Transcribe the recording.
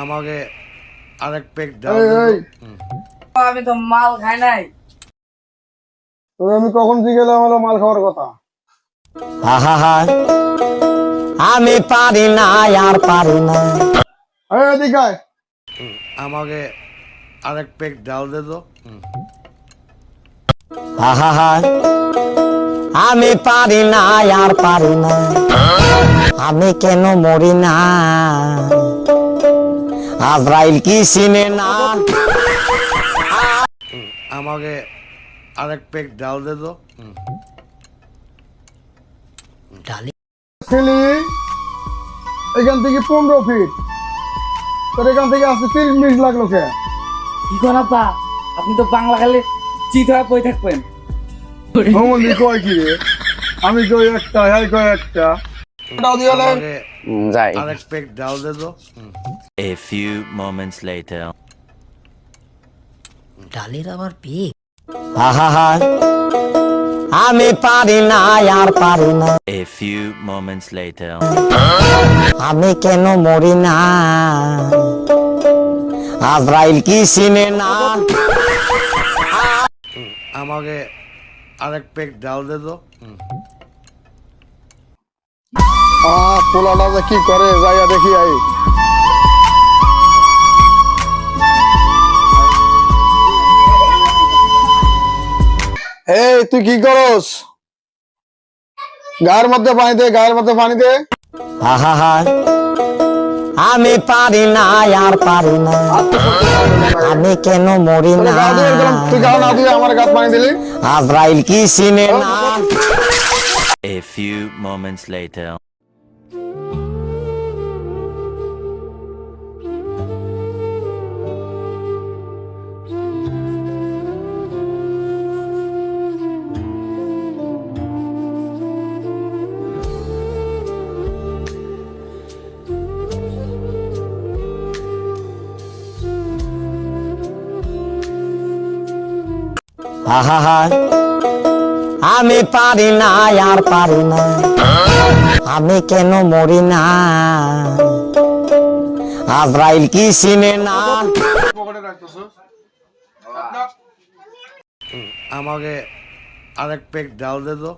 আমাকে আরেক পেক ডাল এই দে এই। তো। হুম। আমি তো মাল খাই নাই। তোকে আমি কখন জিজ্ঞেলাম হলো মাল খাওয়ার কথা? আহা আমি পারি না আর পারি না। এই এদিকে। আমাকে আরেক পেক ডাল দে তো। আমি পারি না আর পারি না। আমি কেন মরি না? আজরাইল কি চিনে না? আমাকে আরেক পেক ডাল দে তো। ডালি ছিলি এখান থেকে পনেরো ফিট তোর এখান থেকে আসতে তিরিশ মিনিট লাগল কে? কি কোন আপা? আপনি তো বাংলা খালি চিত হয়ে পড়ে থাকবেন। ভ্রমণদি কয় কি রে? আমি কই একটা হ্যাঁ কয় একটা। যাই। আরেক পেক ডাল দে তো। A few moments later. ডালির আবার পিক আহা আমি পারি না আর পারি না A few moments later. আমি কেন মরি না আজরাইল কি চিনে না আমাকে আরেক পেক ডাল দে তো। আহ পোলাটা যে কি করে যাইয়া দেখি আই এই তুই কি করস? গায়ের মধ্যে পানি দে গায়ের মধ্যে পানি দে। আহা আমি পারি না আর পারি না। আমি কেন মরি না? তুই গা না দিয়ে আমার গাত পানি দিলি। আজরাইল কি সিনে না? A few moments later. আহা আমি পারি না আর পারি না। আমি কেন মরি না? আজরাইল কি চিনে না? আমাকে আরেক পেক ডাল দে তো।